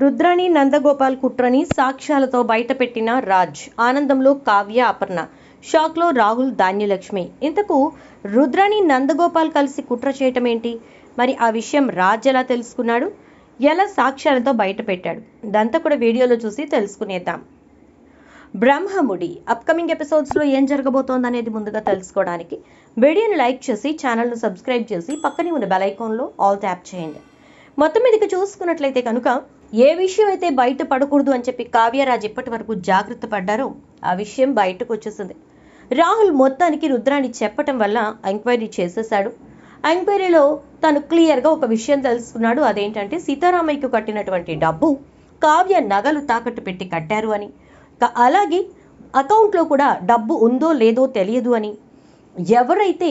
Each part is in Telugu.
రుద్రని నందగోపాల్ కుట్రని సాక్ష్యాలతో బయటపెట్టిన రాజ్ ఆనందంలో కావ్య అపర్ణ షాక్లో రాహుల్ ధాన్యలక్ష్మి. ఇంతకు రుద్రని నందగోపాల్ కలిసి కుట్ర చేయటం ఏంటి మరి ఆ విషయం రాజ్ ఎలా తెలుసుకున్నాడు? ఎలా సాక్ష్యాలతో బయటపెట్టాడు? ఇదంతా కూడా వీడియోలో చూసి తెలుసుకునేద్దాం. బ్రహ్మముడి అప్కమింగ్ ఎపిసోడ్స్లో ఏం జరగబోతోంది అనేది ముందుగా తెలుసుకోవడానికి వీడియోని లైక్ చేసి ఛానల్ను సబ్స్క్రైబ్ చేసి పక్కనే ఉన్న బెల్ ఐకాన్లో ఆల్ ట్యాప్ చేయండి. మొత్తం మీదకి చూసుకున్నట్లయితే కనుక ఏ విషయం అయితే బయట పడకూడదు అని చెప్పి కావ్యరాజ్ ఇప్పటి వరకు జాగ్రత్త పడ్డారో ఆ విషయం బయటకు వచ్చేసింది. రాహుల్ మొత్తానికి రుద్రాన్ని చెప్పటం వల్ల ఎంక్వైరీ చేసేశాడు. ఎంక్వైరీలో తను క్లియర్గా ఒక విషయం తెలుసుకున్నాడు. అదేంటంటే సీతారామయ్యకు కట్టినటువంటి డబ్బు కావ్య నగలు తాకట్టు పెట్టి కట్టారు అని. అలాగే అకౌంట్లో కూడా డబ్బు ఉందో లేదో తెలియదు అని. ఎవరైతే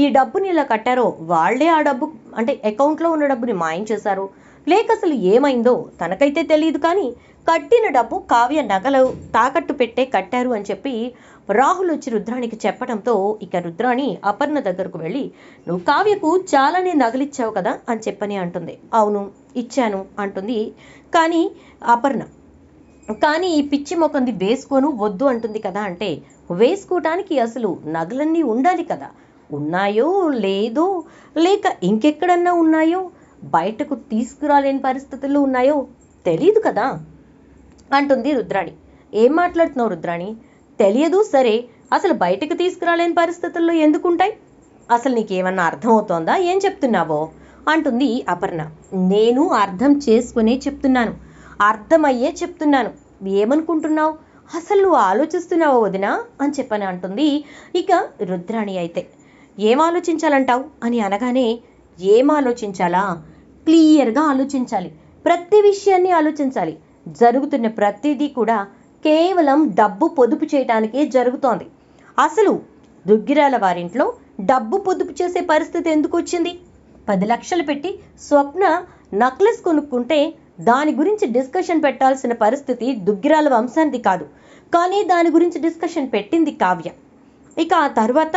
ఈ డబ్బుని ఇలా కట్టారో వాళ్ళే ఆ డబ్బు అంటే అకౌంట్లో ఉన్న డబ్బుని మాయం చేశారు. లేక అసలు ఏమైందో తనకైతే తెలియదు కానీ కట్టిన డబ్బు కావ్య నగలు తాకట్టు పెట్టే కట్టారు అని చెప్పి రాహుల్ వచ్చి రుద్రానికి చెప్పడంతో ఇక రుద్రాణి అపర్ణ దగ్గరకు వెళ్ళి నువ్వు కావ్యకు చాలానే నగలిచ్చావు కదా అని చెప్పని అంటుంది. అవును ఇచ్చాను అంటుంది కానీ అపర్ణ. కానీ ఈ పిచ్చి మొకంది వేసుకోను వద్దు అంటుంది కదా అంటే వేసుకోవటానికి అసలు నగలన్నీ ఉండాలి కదా. ఉన్నాయో లేదో లేక ఇంకెక్కడన్నా ఉన్నాయో బయటకు తీసుకురాలేని పరిస్థితుల్లో ఉన్నాయో తెలియదు కదా అంటుంది రుద్రాణి. ఏం మాట్లాడుతున్నావు రుద్రాణి? తెలియదు సరే. అసలు బయటకు తీసుకురాలేని పరిస్థితుల్లో ఎందుకుంటాయి? అసలు నీకేమన్నా అర్థమవుతోందా? ఏం చెప్తున్నావో? అంటుంది అపర్ణ. నేను అర్థం చేసుకునే చెప్తున్నాను. అర్థమయ్యే చెప్తున్నాను. ఏమనుకుంటున్నావు? అసలు నువ్వు ఆలోచిస్తున్నావా వదినా? అని చెప్పని అంటుంది ఇక రుద్రాణి అయితే. ఏం ఆలోచించాలంటావు? అని అనగానే ఏం ఆలోచించాలా? క్లియర్గా ఆలోచించాలి. ప్రతి విషయాన్ని ఆలోచించాలి. జరుగుతున్న ప్రతిదీ కూడా కేవలం డబ్బు పొదుపు చేయడానికే జరుగుతోంది. అసలు దుగ్గిరాల వారింట్లో డబ్బు పొదుపు చేసే పరిస్థితి ఎందుకు వచ్చింది? పది లక్షలు పెట్టి స్వప్న నక్లెస్ కొనుక్కుంటే దాని గురించి డిస్కషన్ పెట్టాల్సిన పరిస్థితి దుగ్గిరాల వంశానికి కాదు. కానీ దాని గురించి డిస్కషన్ పెట్టింది కావ్య. ఇక ఆ తర్వాత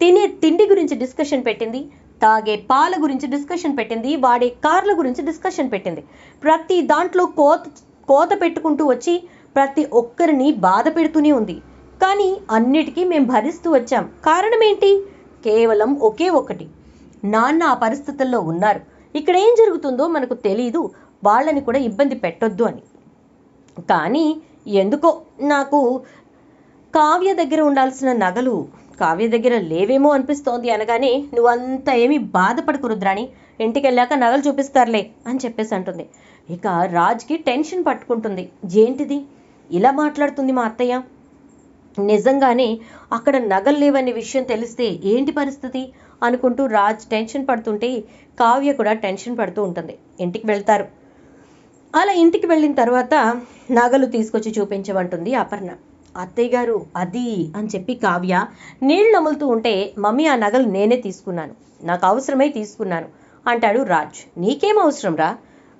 తినే తిండి గురించి డిస్కషన్ పెట్టింది తాగే పాల గురించి డిస్కషన్ పెట్టింది వాడే కార్ల గురించి డిస్కషన్ పెట్టింది. ప్రతి దాంట్లో కోత కోత పెట్టుకుంటూ వచ్చి ప్రతి ఒక్కరిని బాధ పెడుతూనే ఉంది. కానీ అన్నిటికీ మేము భరిస్తూ వచ్చాం. కారణం ఏంటి కేవలం ఒకే ఒకటి. నాన్న ఆ పరిస్థితుల్లో ఉన్నారు. ఇక్కడ ఏం జరుగుతుందో మనకు తెలియదు వాళ్ళని కూడా ఇబ్బంది పెట్టొద్దు అని. కానీ ఎందుకో నాకు కావ్య దగ్గర ఉండాల్సిన నగలు కావ్య దగ్గర లేవేమో అనిపిస్తోంది అనగానే నువ్వంత ఏమీ బాధపడకు రుద్రాణి. ఇంటికి వెళ్ళాక నగలు చూపిస్తారులే అని చెప్పేసి అంటుంది. ఇక రాజ్కి టెన్షన్ పట్టుకుంటుంది. ఏంటిది? ఇలా మాట్లాడుతుంది మా అత్తయ్య? నిజంగానే అక్కడ నగలు లేవనే విషయం తెలిస్తే ఏంటి పరిస్థితి? అనుకుంటూ రాజ్ టెన్షన్ పడుతుంటే కావ్య కూడా టెన్షన్ పడుతూ ఉంటుంది. ఇంటికి వెళ్తారు. అలా ఇంటికి వెళ్ళిన తర్వాత నగలు తీసుకొచ్చి చూపించమంటుంది అపర్ణ. అత్తయ్య గారు అది అని చెప్పి కావ్య నీళ్ళు నములుతూ ఉంటే మమ్మీ ఆ నగలు నేనే తీసుకున్నాను. నాకు అవసరమై తీసుకున్నాను అంటాడు రాజ్. నీకేం అవసరం రా?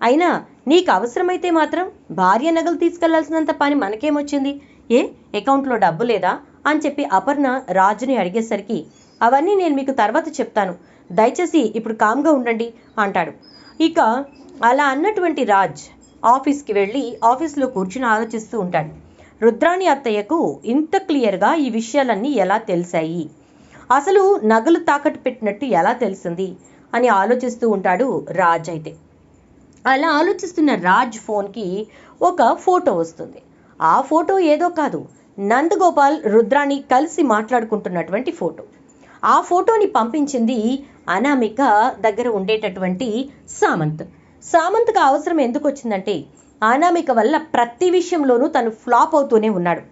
అయినా నీకు అవసరమైతే మాత్రం భార్య నగలు తీసుకెళ్ళాల్సినంత పని మనకేమొచ్చింది ఏ అకౌంట్లో డబ్బు లేదా? అని చెప్పి అపర్ణ రాజుని అడిగేసరికి అవన్నీ నేను మీకు తర్వాత చెప్తాను. దయచేసి ఇప్పుడు కామ్గా ఉండండి అంటాడు. ఇక అలా అన్నటువంటి రాజ్ ఆఫీస్కి వెళ్ళి ఆఫీస్లో కూర్చుని ఆలోచిస్తూ ఉంటాడు. రుద్రాణి అత్తయ్యకు ఇంత క్లియర్గా ఈ విషయాలన్నీ ఎలా తెలిసాయి? అసలు నగలు తాకట్టు పెట్టినట్టు ఎలా తెలిసింది? అని ఆలోచిస్తూ ఉంటాడు రాజ్ అయితే. అలా ఆలోచిస్తున్న రాజ్ ఫోన్కి ఒక ఫోటో వస్తుంది. ఆ ఫోటో ఏదో కాదు నందగోపాల్ రుద్రాణి కలిసి మాట్లాడుకుంటున్నటువంటి ఫోటో. ఆ ఫోటోని పంపించింది అనామిక దగ్గర ఉండేటటువంటి సామంత్. సామంత్కి అవసరం ఎందుకు వచ్చిందంటే అనామిక వల్ల ప్రతి విషయంలోనూ తను ఫ్లాప్ అవుతూనే ఉన్నాడు.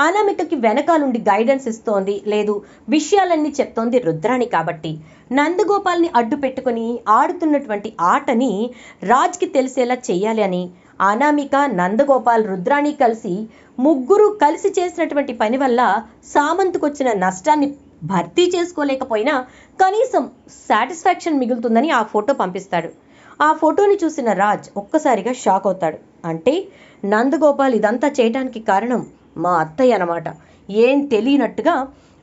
అనామికకి వెనకాలుండి గైడెన్స్ ఇస్తోంది. లేదు విషయాలన్నీ చెప్తోంది రుద్రాణి కాబట్టి. నందగోపాల్ని అడ్డు పెట్టుకొని ఆడుతున్నటువంటి ఆటని రాజ్కి తెలిసేలా చేయాలి అని అనామిక నందగోపాల్ రుద్రాణి కలిసి ముగ్గురు కలిసి చేసినటువంటి పని వల్ల సామంత్కు వచ్చిన నష్టాన్ని భర్తీ చేసుకోలేకపోయినా కనీసం సాటిస్ఫాక్షన్ మిగులుతుందని ఆ ఫోటో పంపిస్తాడు. ఆ ఫోటోని చూసిన రాజ్ ఒక్కసారిగా షాక్ అవుతాడు. అంటే నందగోపాల్ ఇదంతా చేయటానికి కారణం మా అత్తయ్య అన్నమాట. ఏం తెలియనట్టుగా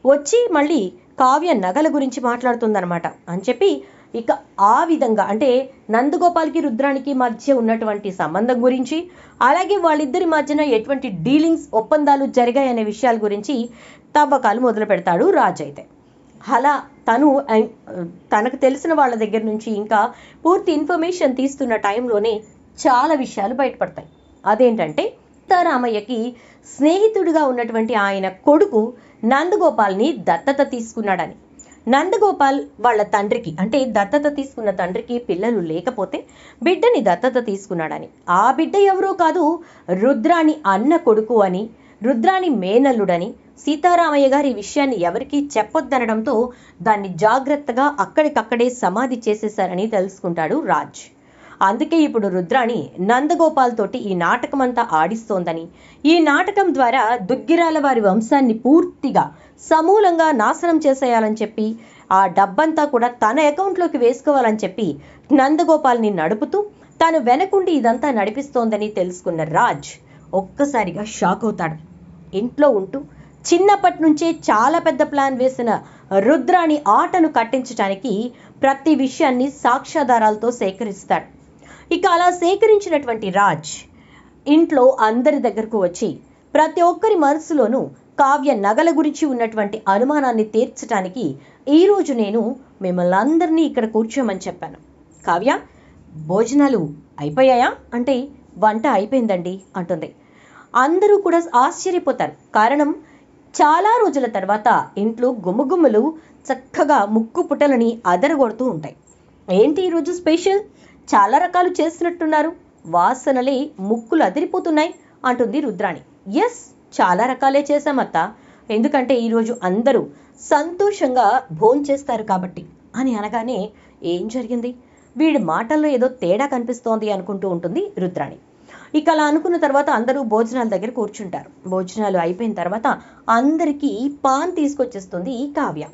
వచ్చి మళ్ళీ కావ్య నగల గురించి మాట్లాడుతుందనమాట అని చెప్పి ఇక ఆ విధంగా అంటే నందగోపాల్కి రుద్రానికి మధ్య ఉన్నటువంటి సంబంధం గురించి అలాగే వాళ్ళిద్దరి మధ్యన ఎటువంటి డీలింగ్స్ ఒప్పందాలు జరిగాయనే విషయాల గురించి తవ్వకాలు మొదలు పెడతాడు రాజ్ అయితే అలా తను తనకు తెలిసిన వాళ్ళ దగ్గర నుంచి ఇంకా పూర్తి ఇన్ఫర్మేషన్ తీస్తున్న టైంలోనే చాలా విషయాలు బయటపడతాయి. అదేంటంటే సీతారామయ్యకి స్నేహితుడిగా ఉన్నటువంటి ఆయన కొడుకు నందగోపాల్ని దత్తత తీసుకున్నాడని. నందగోపాల్ వాళ్ళ తండ్రికి అంటే దత్తత తీసుకున్న తండ్రికి పిల్లలు లేకపోతే బిడ్డని దత్తత తీసుకున్నాడని. ఆ బిడ్డ ఎవరో కాదు రుద్రాని అన్న కొడుకు అని రుద్రాని మేనల్లుడని సీతారామయ్య గారి విషయాన్ని ఎవరికీ చెప్పొద్దనడంతో దాన్ని జాగ్రత్తగా అక్కడికక్కడే సమాధి చేసేశారని తెలుసుకుంటాడు రాజ్. అందుకే ఇప్పుడు రుద్రాణి నందగోపాల్ తోటి ఈ నాటకం అంతా ఆడిస్తోందని. ఈ నాటకం ద్వారా దుగ్గిరాల వారి వంశాన్ని పూర్తిగా సమూలంగా నాశనం చేసేయాలని చెప్పి ఆ డబ్బంతా కూడా తన అకౌంట్లోకి వేసుకోవాలని చెప్పి నందగోపాల్ని నడుపుతూ తాను వెనకుండి ఇదంతా నడిపిస్తోందని తెలుసుకున్న రాజ్ ఒక్కసారిగా షాక్ అవుతాడు. ఇంట్లో ఉంటూ చిన్నప్పటి నుంచే చాలా పెద్ద ప్లాన్ వేసిన రుద్రాని ఆటను కట్టించడానికి ప్రతి విషయాన్ని సాక్ష్యాధారాలతో సేకరిస్తాడు. ఇక అలా సేకరించినటువంటి రాజ్ ఇంట్లో అందరి దగ్గరకు వచ్చి ప్రతి ఒక్కరి మనసులోనూ కావ్య నగల గురించి ఉన్నటువంటి అనుమానాన్ని తీర్చడానికి ఈరోజు నేను మిమ్మల్ని అందరినీ ఇక్కడ కూర్చోమని చెప్పాను. కావ్య భోజనాలు అయిపోయాయా? అంటే వంట అయిపోయిందండి అంటుంది. అందరూ కూడా ఆశ్చర్యపోతారు. కారణం చాలా రోజుల తర్వాత ఇంట్లో గుమ్మగుమ్మలు చక్కగా ముక్కు పుటలని అదరగొడుతూ ఉంటాయి. ఏంటి ఈరోజు స్పెషల్? చాలా రకాలు చేసినట్టున్నారు వాసనలే ముక్కులు అదిరిపోతున్నాయి అంటుంది రుద్రాణి. ఎస్ చాలా రకాలే చేశామత్త. ఎందుకంటే ఈరోజు అందరూ సంతోషంగా భోంచేస్తారు కాబట్టి అని అనగానే ఏం జరిగింది? వీడి మాటల్లో ఏదో తేడా కనిపిస్తోంది అనుకుంటూ ఉంటుంది రుద్రాణి. ఇక అలా అనుకున్న తర్వాత అందరూ భోజనాల దగ్గర కూర్చుంటారు. భోజనాలు అయిపోయిన తర్వాత అందరికీ పాన్ తీసుకొచ్చేస్తుంది ఈ కావ్య.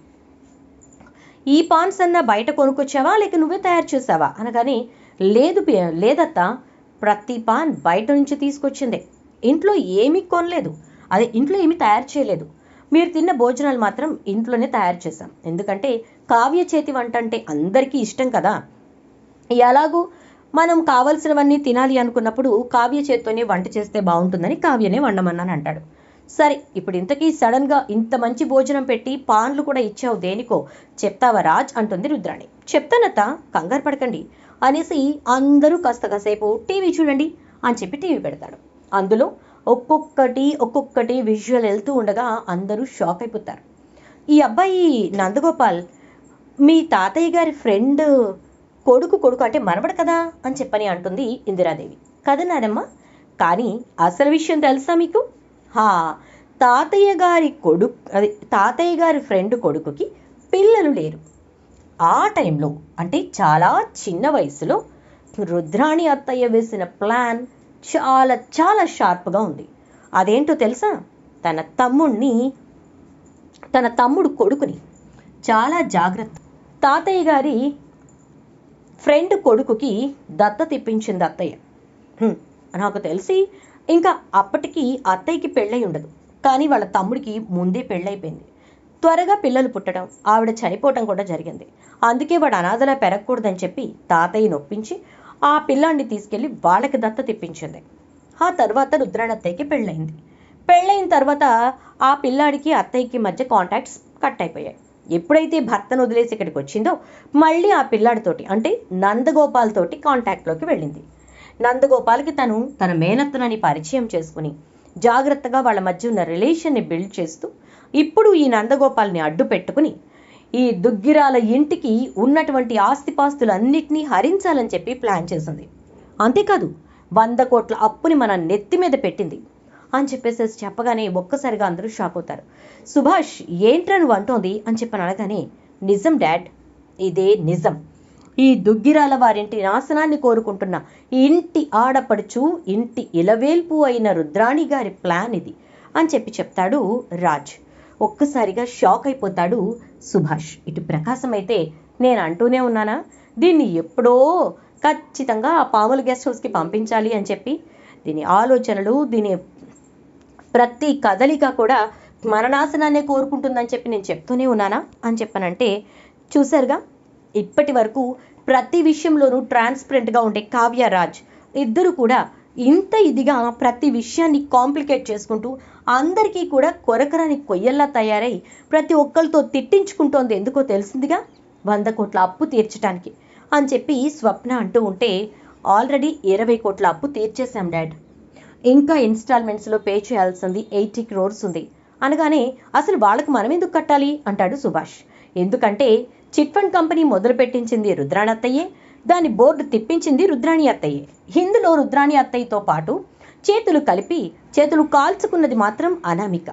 ఈ పాన్స్ అన్న బయట కొనుక్కొచ్చావా? లేక నువ్వే తయారు చేసావా? అనగానే లేదు లేదత్తా ప్రతి పాన్ బయట నుంచి తీసుకొచ్చిందే. ఇంట్లో ఏమీ కొనలేదు. అదే ఇంట్లో ఏమీ తయారు చేయలేదు. మీరు తిన్న భోజనాలు మాత్రం ఇంట్లోనే తయారు చేశాం. ఎందుకంటే కావ్య చేతి వంట అంటే అందరికీ ఇష్టం కదా. ఎలాగూ మనం కావలసినవన్నీ తినాలి అనుకున్నప్పుడు కావ్య చేత్తోనే వంట చేస్తే బాగుంటుందని కావ్యనే వండమన్నాను అంటాడు. సరే ఇప్పుడు ఇంతకీ సడన్గా ఇంత మంచి భోజనం పెట్టి పాన్లు కూడా ఇచ్చావు దేనికో చెప్తావా రాజ్? అంటుంది రుద్రాణి. చెప్తానత కంగారు పడకండి. అనేసి అందరూ కాస్త కాసేపు టీవీ చూడండి అని చెప్పి టీవీ పెడతాడు. అందులో ఒక్కొక్కటి ఒక్కొక్కటి విజువల్ వెళ్తూ ఉండగా అందరూ షాక్ అయిపోతారు. ఈ అబ్బాయి నందగోపాల్ మీ తాతయ్య గారి ఫ్రెండ్ కొడుకు కొడుకు అంటే మనవడు కదా అని చెప్పని అంటుంది ఇందిరాదేవి. కదా నానమ్మ కానీ అసలు విషయం తెలుసా మీకు? హా తాతయ్య గారి కొడుకు అది తాతయ్య గారి ఫ్రెండ్ కొడుకుకి పిల్లలు లేరు. ఆ టైంలో అంటే చాలా చిన్న వయసులో రుద్రాణి అత్తయ్య వేసిన ప్లాన్ చాలా చాలా షార్ప్గా ఉంది. అదేంటో తెలుసా? తన తమ్ముణ్ణి తన తమ్ముడు కొడుకుని చాలా జాగ్రత్త తాతయ్య గారి ఫ్రెండ్ కొడుకుకి దత్త తిప్పించింది అత్తయ్య. నాకు తెలిసి ఇంకా అప్పటికి అత్తయ్యకి పెళ్ళై ఉండదు. కానీ వాళ్ళ తమ్ముడికి ముందే పెళ్ళైపోయింది. త్వరగా పిల్లలు పుట్టడం ఆవిడ చనిపోవటం కూడా జరిగింది. అందుకే వాడు అనాథలా పెరగకూడదని చెప్పి తాతయ్య నొప్పించి ఆ పిల్లాన్ని తీసుకెళ్ళి వాళ్ళకి దత్త తెప్పించింది. ఆ తర్వాత రుద్రాణత్తయ్యకి పెళ్ళయింది పెళ్ళైన తర్వాత ఆ పిల్లాడికి అత్తయ్యకి మధ్య కాంటాక్ట్స్ కట్ అయిపోయాయి. ఎప్పుడైతే భర్తను వదిలేసి ఇక్కడికి వచ్చిందో మళ్ళీ ఆ పిల్లాడితోటి అంటే నందగోపాల్ తోటి కాంటాక్ట్లోకి వెళ్ళింది. నందగోపాల్కి తను తన మేనత్తునని పరిచయం చేసుకుని జాగ్రత్తగా వాళ్ళ మధ్య ఉన్న రిలేషన్ని బిల్డ్ చేస్తూ ఇప్పుడు ఈ నందగోపాల్ని అడ్డు పెట్టుకుని ఈ దుగ్గిరాల ఇంటికి ఉన్నటువంటి ఆస్తిపాస్తులన్నిటినీ హరించాలని చెప్పి ప్లాన్ చేసింది. అంతేకాదు వంద కోట్ల అప్పుని మన నెత్తి మీద పెట్టింది. అని చెప్పేసి చెప్పగానే ఒక్కసారిగా అందరూ షాక్ అవుతారు. సుభాష్ ఏంట్రా నువ్వు అంటోంది? అని చెప్పని అనగానే నిజం డాడ్ ఇదే నిజం. ఈ దుగ్గిరాల వారింటి నాశనాన్ని కోరుకుంటున్న ఇంటి ఆడపడుచు ఇంటి ఇలవేల్పు అయిన రుద్రాణి గారి ప్లాన్ ఇది అని చెప్పి చెప్తాడు రాజ్. ఒక్కసారిగా షాక్ అయిపోతాడు సుభాష్. ఇటు ప్రకాశం అయితే నేను అంటూనే ఉన్నానా? దీన్ని ఎప్పుడో ఖచ్చితంగా ఆ పాముల గెస్ట్ హౌస్కి పంపించాలి అని చెప్పి దీని ఆలోచనలు దీని ప్రతి కదలిక కూడా మరణాసనాన్నే కోరుకుంటుందని చెప్పి నేను చెప్తూనే ఉన్నానా? అని చెప్పానంటే చూసారుగా ఇప్పటి వరకు ప్రతి విషయంలోనూ ట్రాన్స్పరెంట్గా ఉండే కావ్యరాజ్ ఇద్దరు కూడా ఇంత ఇదిగా ప్రతి విషయాన్ని కాంప్లికేట్ చేసుకుంటూ అందరికీ కూడా కొరకరాని కొయ్యల్లా తయారై ప్రతి ఒక్కరితో తిట్టించుకుంటోంది ఎందుకో తెలిసిందిగా? వంద కోట్ల అప్పు తీర్చడానికి అని చెప్పి స్వప్న అంటూ ఉంటే ఆల్రెడీ ఇరవై కోట్ల అప్పు తీర్చేశాం డాడ్. ఇంకా ఇన్స్టాల్మెంట్స్లో పే చేయాల్సింది ఎయిటీ క్రోర్స్ ఉంది. అనగానే అసలు వాళ్ళకు మనం ఎందుకు కట్టాలి? అంటాడు సుభాష్. ఎందుకంటే చిట్ ఫండ్ కంపెనీ మొదలు పెట్టించింది రుద్రాణి అత్తయ్యే దాని బోర్డు తిప్పించింది రుద్రాణి అత్తయ్యే. ఇందులో రుద్రాణి అత్తయ్యతో పాటు చేతులు కలిపి చేతులు కాల్చుకున్నది మాత్రం అనామిక.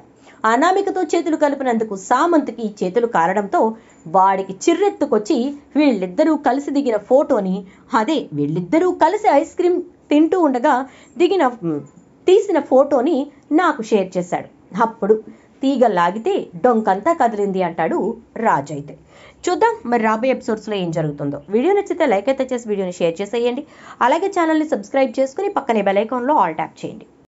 అనామికతో చేతులు కలిపినందుకు సామంత్కి చేతులు కారడంతో వాడికి చిర్రెత్తుకొచ్చి వీళ్ళిద్దరూ కలిసి దిగిన ఫోటోని అదే వీళ్ళిద్దరూ కలిసి ఐస్ క్రీమ్ తింటూ ఉండగా దిగిన తీసిన ఫోటోని నాకు షేర్ చేశాడు. అప్పుడు తీగ లాగితే డొంకంతా కదిలింది అంటాడు రాజు అయితే. చూద్దాం మరి రాబోయే ఎపిసోడ్స్లో ఏం జరుగుతుందో. వీడియో నచ్చితే లైక్ అయితే చేసి వీడియోని షేర్ చేసేయండి. అలాగే ఛానల్ని సబ్స్క్రైబ్ చేసుకుని పక్కనే బెల్ ఐకాన్లో ఆల్ ట్యాప్ చేయండి.